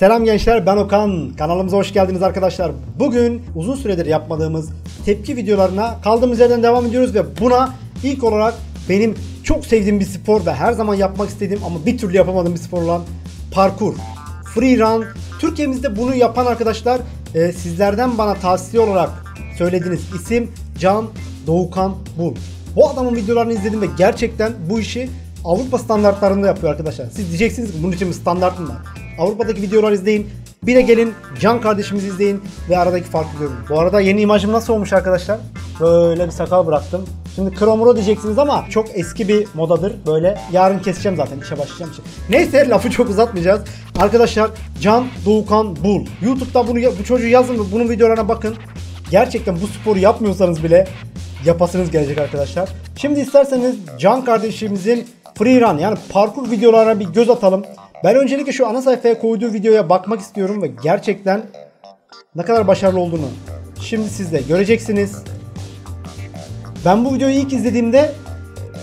Selam gençler ben Okan. Kanalımıza hoş geldiniz arkadaşlar. Bugün uzun süredir yapmadığımız tepki videolarına kaldığımız yerden devam ediyoruz ve buna ilk olarak benim çok sevdiğim bir spor ve her zaman yapmak istediğim ama bir türlü yapamadığım bir spor olan parkur. Free run. Türkiye'mizde bunu yapan arkadaşlar e, sizlerden bana tavsiye olarak söylediğiniz isim Can Doğukan Bul. Bu adamın videolarını izledim ve gerçekten bu işi Avrupa standartlarında yapıyor arkadaşlar. Siz diyeceksiniz ki bunun için bir standart mı var? Avrupa'daki videolar izleyin. Bir de gelin Can kardeşimizi izleyin ve aradaki farkı görün. Bu arada yeni imajım nasıl olmuş arkadaşlar? Böyle bir sakal bıraktım. Şimdi kromuro diyeceksiniz ama çok eski bir modadır. Böyle yarın keseceğim zaten işe başlayacağım için. Neyse lafı çok uzatmayacağız. Arkadaşlar Can Doğukan Bul. YouTube'da bunu bu çocuğu yazın ve bunun videolarına bakın. Gerçekten bu sporu yapmıyorsanız bile yapasınız gelecek arkadaşlar. Şimdi isterseniz Can kardeşimizin free run yani parkur videolarına bir göz atalım. Ben öncelikle şu ana sayfaya koyduğu videoya bakmak istiyorum ve gerçekten ne kadar başarılı olduğunu şimdi siz de göreceksiniz. Ben bu videoyu ilk izlediğimde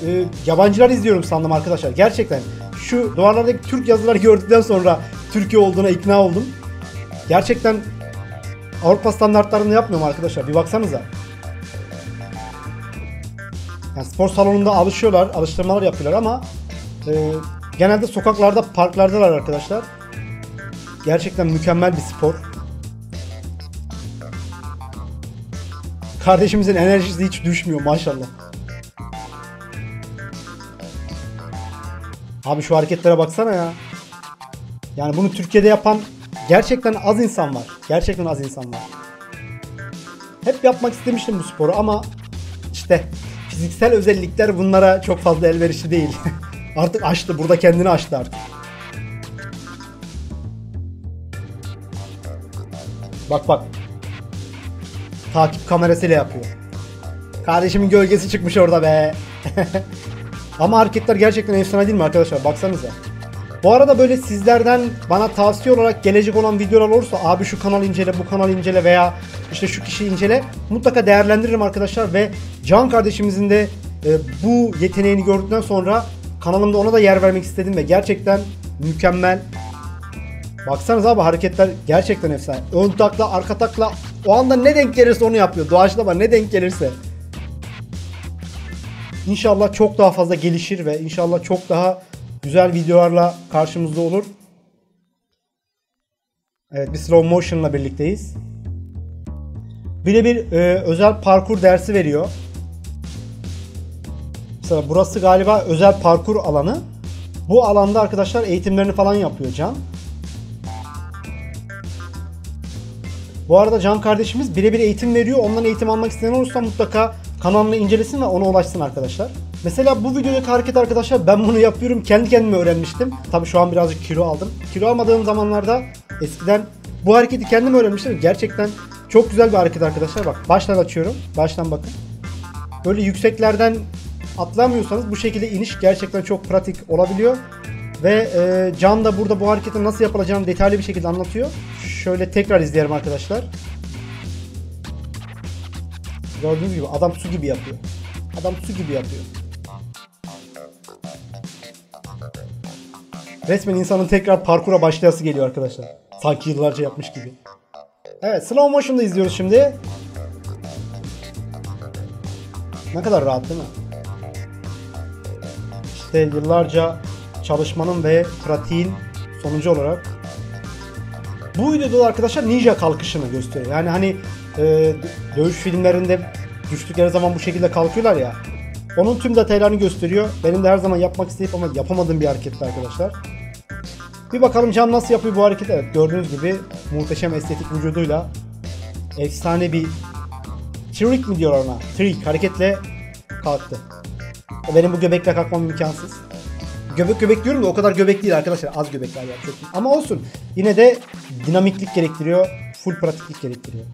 e, yabancılar izliyorum sandım arkadaşlar. Gerçekten şu duvarlardaki Türk yazıları gördükten sonra Türkiye olduğuna ikna oldum. Gerçekten Avrupa standartlarını yapmıyorum arkadaşlar. Bir baksanıza. Yani spor salonunda alışıyorlar, alıştırmalar yapıyorlar ama e, genelde sokaklarda, parklardalar arkadaşlar. Gerçekten mükemmel bir spor. Kardeşimizin enerjisi hiç düşmüyor maşallah. Abi şu hareketlere baksana ya. Yani bunu Türkiye'de yapan gerçekten az insan var. Gerçekten az insan var. Hep yapmak istemiştim bu sporu ama işte fiziksel özellikler bunlara çok fazla elverişli değil. artık açtı. Burada kendini açtı artık. Bak bak. Takip kamerasıyla yapıyor. Kardeşimin gölgesi çıkmış orada be. Ama hareketler gerçekten efsane değil mi arkadaşlar? Baksanıza. Bu arada böyle sizlerden bana tavsiye olarak gelecek olan videolar olursa abi şu kanal incele, bu kanal incele veya işte şu kişi incele mutlaka değerlendiririm arkadaşlar ve Can kardeşimizin de e, bu yeteneğini gördükten sonra kanalımda ona da yer vermek istedim ve gerçekten mükemmel. Baksanız abi hareketler gerçekten efsane. Ön takla, arka takla o anda ne denk gelirse onu yapıyor. Doğaçlama ne denk gelirse. İnşallah çok daha fazla gelişir ve inşallah çok daha güzel videolarla karşımızda olur. Evet bir slow motion'la birlikteyiz. Birebir e, özel parkur dersi veriyor. Mesela burası galiba özel parkur alanı. Bu alanda arkadaşlar eğitimlerini falan yapıyor Can. Bu arada Can kardeşimiz birebir eğitim veriyor. Ondan eğitim almak isteyen olursa mutlaka kanalını incelesin ve ona ulaşsın arkadaşlar. Mesela bu videodaki hareket arkadaşlar ben bunu yapıyorum. Kendi kendime öğrenmiştim. Tabi şu an birazcık kilo aldım. Kilo almadığım zamanlarda eskiden bu hareketi kendim öğrenmiştim. Gerçekten çok güzel bir hareket arkadaşlar. Bak baştan açıyorum. Baştan bakın. Böyle yükseklerden atlamıyorsanız bu şekilde iniş gerçekten çok pratik olabiliyor. Ve e, Can da burada bu hareketin nasıl yapılacağını detaylı bir şekilde anlatıyor. Şöyle tekrar izleyelim arkadaşlar. Gördüğünüz gibi adam su gibi yapıyor. Adam su gibi yapıyor. Resmen insanın tekrar parkura başlayası geliyor arkadaşlar. Sanki yıllarca yapmış gibi. Evet slow motion'da izliyoruz şimdi. Ne kadar rahat değil mi? İşte yıllarca çalışmanın ve pratiğin sonucu olarak bu videoda da arkadaşlar ninja kalkışını gösteriyor. Yani hani e, dövüş filmlerinde düştükleri zaman bu şekilde kalkıyorlar ya. Onun tüm detaylarını gösteriyor. Benim de her zaman yapmak isteyip ama yapamadığım bir hareketti arkadaşlar. Bir bakalım Can nasıl yapıyor bu hareketi. Evet gördüğünüz gibi muhteşem estetik vücuduyla efsane bir trick mi diyorlar ona? Trick hareketle kalktı. Benim bu göbekle kalkmam imkansız. Göbek göbek diyorum da o kadar göbek değil arkadaşlar. Az göbekler var çok. Ama olsun. Yine de dinamiklik gerektiriyor. Full pratiklik gerektiriyor.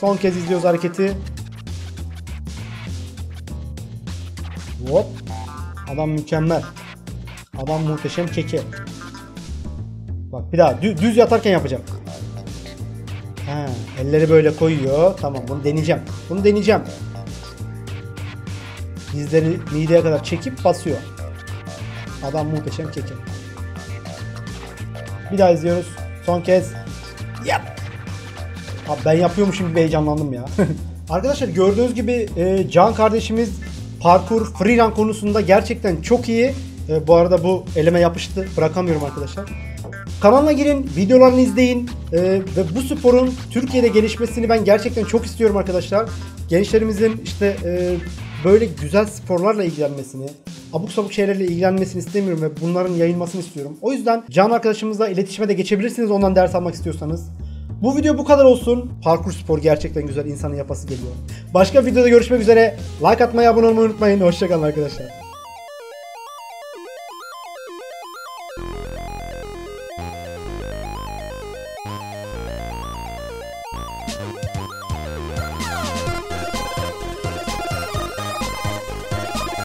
Son kez izliyoruz hareketi. Hop. Adam mükemmel. Adam muhteşem keke. Bak bir daha düz, düz yatarken yapacağım. Ha, elleri böyle koyuyor. Tamam bunu deneyeceğim. Bunu deneyeceğim. Dizleri mideye kadar çekip basıyor. Adam muhteşem keke. Bir daha izliyoruz. Son kez. Yap. Abi ben yapıyormuşum gibi heyecanlandım ya. Arkadaşlar gördüğünüz gibi e, Can kardeşimiz parkur freerun konusunda gerçekten çok iyi. E, bu arada bu elime yapıştı. Bırakamıyorum arkadaşlar. Kanalına girin, videolarını izleyin e, ve bu sporun Türkiye'de gelişmesini ben gerçekten çok istiyorum arkadaşlar. Gençlerimizin işte e, böyle güzel sporlarla ilgilenmesini, abuk sabuk şeylerle ilgilenmesini istemiyorum ve bunların yayılmasını istiyorum. O yüzden Can arkadaşımızla iletişime de geçebilirsiniz ondan ders almak istiyorsanız. Bu video bu kadar olsun. Parkur spor gerçekten güzel insanın yapası geliyor. Başka videoda görüşmek üzere. Like atmayı, abone olmayı unutmayın. Hoşçakalın arkadaşlar.